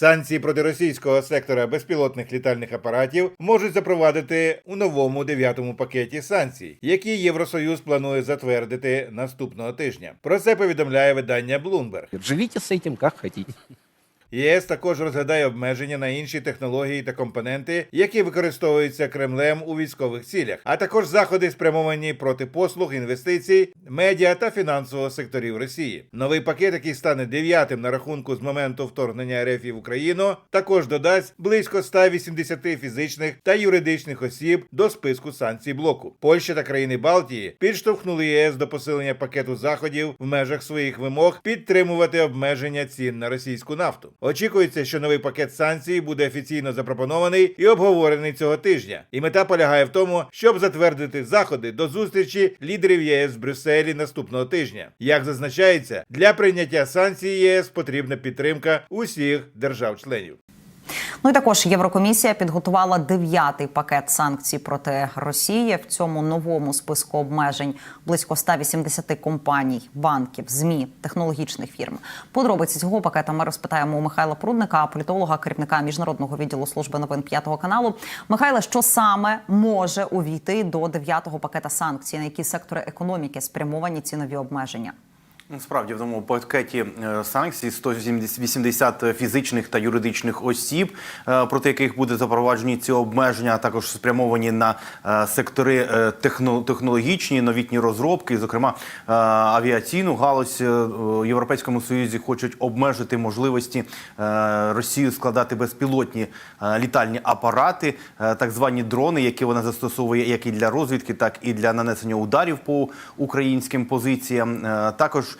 Санкції проти російського сектора безпілотних літальних апаратів можуть запровадити у новому дев'ятому пакеті санкцій, які Євросоюз планує затвердити наступного тижня. Про це повідомляє видання Bloomberg. Живіть з цим, як хотите. ЄС також розглядає обмеження на інші технології та компоненти, які використовуються Кремлем у військових цілях, а також заходи спрямовані проти послуг, інвестицій, медіа та фінансового секторів Росії. Новий пакет, який стане дев'ятим на рахунку з моменту вторгнення РФ в Україну, також додасть близько 180 фізичних та юридичних осіб до списку санкцій блоку. Польща та країни Балтії підштовхнули ЄС до посилення пакету заходів в межах своїх вимог підтримувати обмеження цін на російську нафту. Очікується, що новий пакет санкцій буде офіційно запропонований і обговорений цього тижня. І мета полягає в тому, щоб затвердити заходи до зустрічі лідерів ЄС в Брюсселі наступного тижня. Як зазначається, для прийняття санкцій ЄС потрібна підтримка усіх держав-членів. Ну і також Єврокомісія підготувала дев'ятий пакет санкцій проти Росії. В цьому новому списку обмежень близько 180 компаній, банків, змі, технологічних фірм. Подробиці цього пакета ми розпитаємо у Михайла Прудника, політолога, керівника міжнародного відділу служби новин п'ятого каналу. Михайле, що саме може увійти до дев'ятого пакета санкцій, на які сектори економіки спрямовані ці нові обмеження? Насправді в тому пакеті е, санкцій 180 фізичних та юридичних осіб, е, проти яких буде запроваджені ці обмеження, а також спрямовані на е, сектори техно- технологічні, новітні розробки, зокрема авіаційну галузь в Європейському Союзі хочуть обмежити можливості Росії складати безпілотні літальні апарати, так звані дрони, які вона застосовує як і для розвідки, так і для нанесення ударів по українським позиціям. Також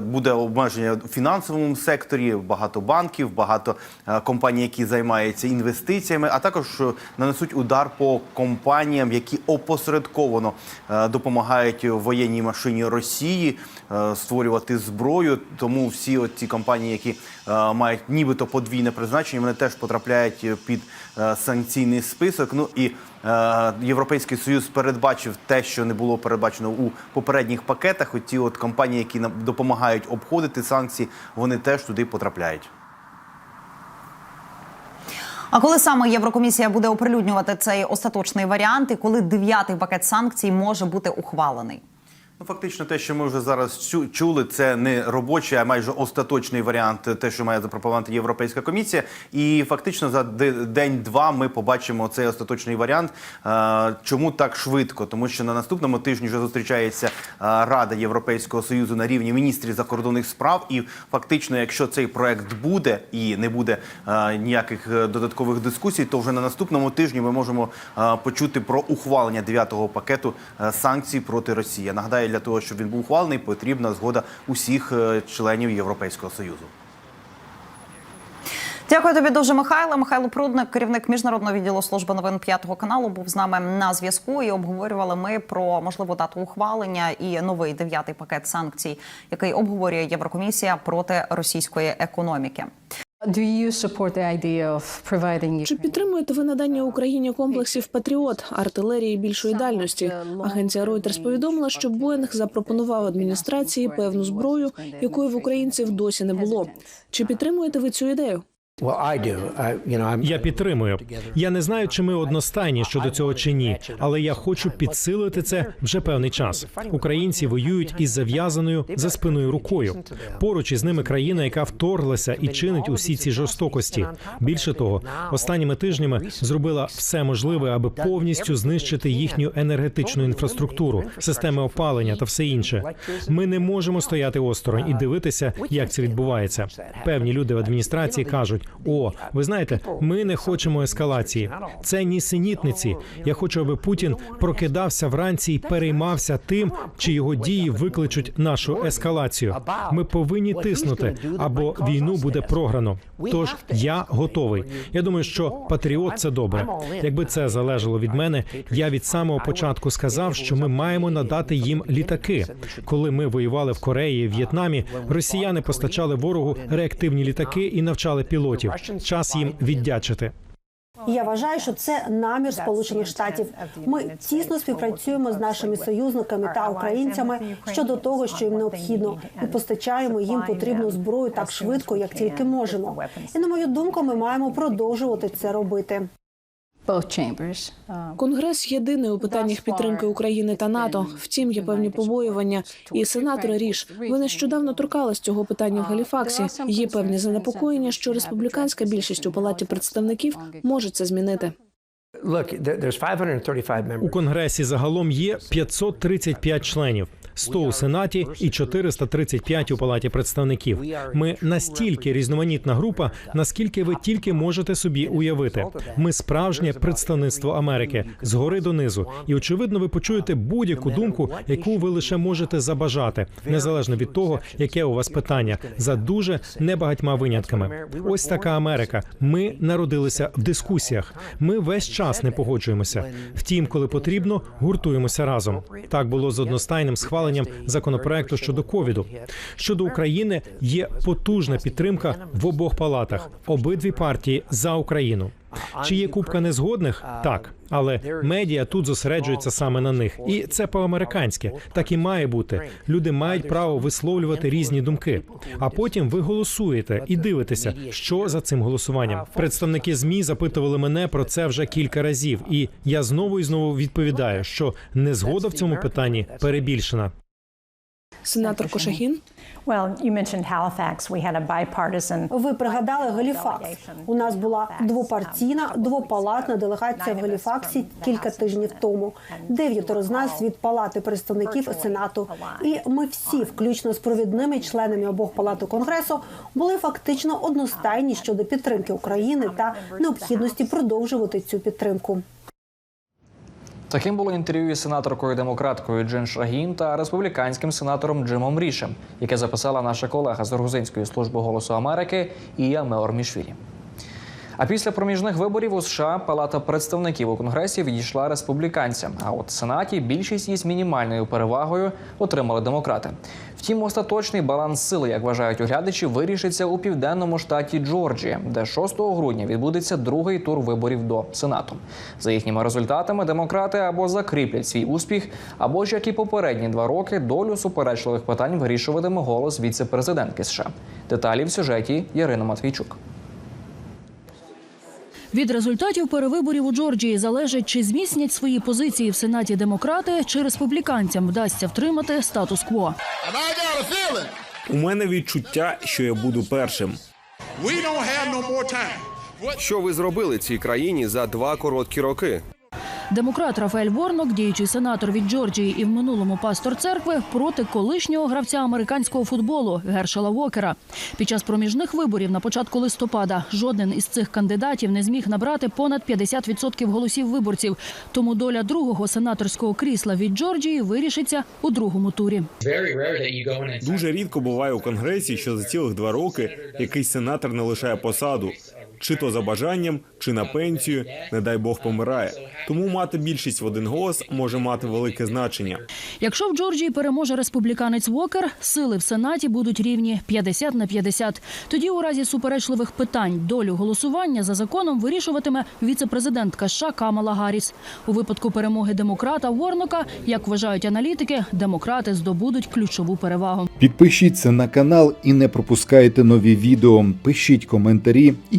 буде обмеження в фінансовому секторі, багато банків, багато е, компаній, які займаються інвестиціями, а також е, нанесуть удар по компаніям, які опосередковано е, допомагають воєнній машині Росії е, створювати зброю. Тому всі ці компанії, які е, мають нібито подвійне призначення, вони теж потрапляють під е, санкційний список. Ну і е, Європейський Союз передбачив те, що не було передбачено у попередніх пакетах. От ті от компанії, які нам допомагають обходити санкції, вони теж туди потрапляють. А коли саме Єврокомісія буде оприлюднювати цей остаточний варіант, і коли дев'ятий пакет санкцій може бути ухвалений? Ну, фактично, те, що ми вже зараз чу- чули, це не робочий, а майже остаточний варіант, те, що має запропонувати Європейська комісія. І фактично за де- день-два ми побачимо цей остаточний варіант. Е, Чому так швидко? Тому що на наступному тижні вже зустрічається е, Рада Європейського союзу на рівні міністрів закордонних справ. І фактично, якщо цей проект буде і не буде е, ніяких додаткових дискусій, то вже на наступному тижні ми можемо почути про ухвалення дев'ятого пакету санкцій проти Росії. Нагадаю, для того, щоб він був ухвалений, потрібна згода усіх е, членів Європейського союзу. Дякую тобі дуже, Михайло. Михайло Прудник, керівник міжнародного відділу служби новин п'ятого каналу, був з нами на зв'язку. І обговорювали ми про можливу дату ухвалення і новий дев'ятий пакет санкцій, який обговорює Єврокомісія проти російської економіки. Do you support the Чи підтримуєте ви надання Україні комплексів Патріот, артилерії більшої дальності? Агенція Reuters повідомила, що Боїнг запропонував адміністрації певну зброю, якої в українців досі не було. Чи підтримуєте ви цю ідею? Я підтримую. Я не знаю, чи ми одностайні щодо цього чи ні, але я хочу підсилити це вже певний час. Українці воюють із зав'язаною за спиною рукою. Поруч із ними країна, яка вторглася і чинить усі ці жорстокості. Більше того, останніми тижнями зробила все можливе, аби повністю знищити їхню енергетичну інфраструктуру, системи опалення та все інше. Ми не можемо стояти осторонь і дивитися, як це відбувається. Певні люди в адміністрації кажуть: о, ви знаєте, ми не хочемо ескалації. Це нісенітниці. Я хочу, аби Путін прокидався вранці і переймався тим, чи його дії викличуть нашу ескалацію. Ми повинні тиснути, або війну буде програно. Тож я готовий. Я думаю, що патріот це добре. Якби це залежало від мене, я від самого початку сказав, що ми маємо надати їм літаки. Коли ми воювали в Кореї, В'єтнамі, росіяни постачали ворогу реактивні літаки і навчали пілотів. Час їм віддячити. Я вважаю, що це намір Сполучених Штатів. Ми тісно співпрацюємо з нашими союзниками та українцями щодо того, що їм необхідно, і постачаємо їм потрібну зброю так швидко, як тільки можемо. І на мою думку, ми маємо продовжувати це робити. Both. Um, Конгрес єдиний у питаннях підтримки України та НАТО. Втім, є певні побоювання. І сенатор Ріш, ви нещодавно торкались цього питання в Галіфаксі. Є певні занепокоєння, що республіканська більшість у палаті представників може це змінити. Look, there- there's 535 members. У конгресі загалом є 535 членів. 100 у сенаті і 435 у палаті представників. Ми настільки різноманітна група, наскільки ви тільки можете собі уявити. Ми справжнє представництво Америки згори донизу, і очевидно, ви почуєте будь-яку думку, яку ви лише можете забажати, незалежно від того, яке у вас питання, за дуже небагатьма винятками. Ось така Америка. Ми народилися в дискусіях. Ми весь час не погоджуємося. Втім, коли потрібно, гуртуємося разом. Так було з одностайним схваленням законопроекту щодо ковіду. Щодо України є потужна підтримка в обох палатах. Обидві партії за Україну. Чи є купка незгодних? Так, але медіа тут зосереджуються саме на них, і це по-американськи. Так і має бути. Люди мають право висловлювати різні думки. А потім ви голосуєте і дивитеся, що за цим голосуванням. Представники змі запитували мене про це вже кілька разів, і я знову і знову відповідаю, що незгода в цьому питанні перебільшена. A bipartisan. Ви пригадали Галіфакс. У нас була двопартійна, двопалатна делегація в Галіфаксі кілька тижнів тому. Дев'ятеро з нас від палати представників сенату. І ми всі, включно з провідними членами обох палат конгресу, були фактично одностайні щодо підтримки України та необхідності продовжувати цю підтримку. Таким було інтерв'ю із сенаторкою демократкою Джин Шагін та республіканським сенатором Джимом Рішем, яке записала наша колега з грузинської служби голосу Америки Ія Меормішвілі. А після проміжних виборів у США Палата представників у Конгресі відійшла республіканцям. А от в Сенаті більшість із мінімальною перевагою отримали демократи. Втім, остаточний баланс сили, як вважають оглядачі, вирішиться у південному штаті Джорджія, де 6 грудня відбудеться другий тур виборів до Сенату. За їхніми результатами демократи або закріплять свій успіх, або ж як і попередні два роки долю суперечливих питань вирішуватиме голос віце-президентки США. Деталі в сюжеті Ярина Матвійчук. Від результатів перевиборів у Джорджії залежить, чи зміцнять свої позиції в сенаті демократи, чи республіканцям вдасться втримати статус-кво. У мене відчуття, що я буду першим. Що ви зробили цій країні за два короткі роки? Демократ Рафаель Ворнок, діючий сенатор від Джорджії і в минулому пастор церкви, проти колишнього гравця американського футболу Гершела Вокера. Під час проміжних виборів на початку листопада жоден із цих кандидатів не зміг набрати понад 50% голосів виборців. Тому доля другого сенаторського крісла від Джорджії вирішиться у другому турі. Дуже рідко буває у конгресі, що за цілих два роки якийсь сенатор не лишає посаду. Чи то за бажанням, чи на пенсію, не дай Бог помирає. Тому мати більшість в один голос може мати велике значення. Якщо в Джорджії переможе республіканець Вокер, сили в сенаті будуть рівні 50 на 50. Тоді, у разі суперечливих питань, долю голосування за законом вирішуватиме віце-президентка США Камала Гарріс. У випадку перемоги демократа Ворнока, як вважають аналітики, демократи здобудуть ключову перевагу. Підпишіться на канал і не пропускайте нові відео. Пишіть коментарі і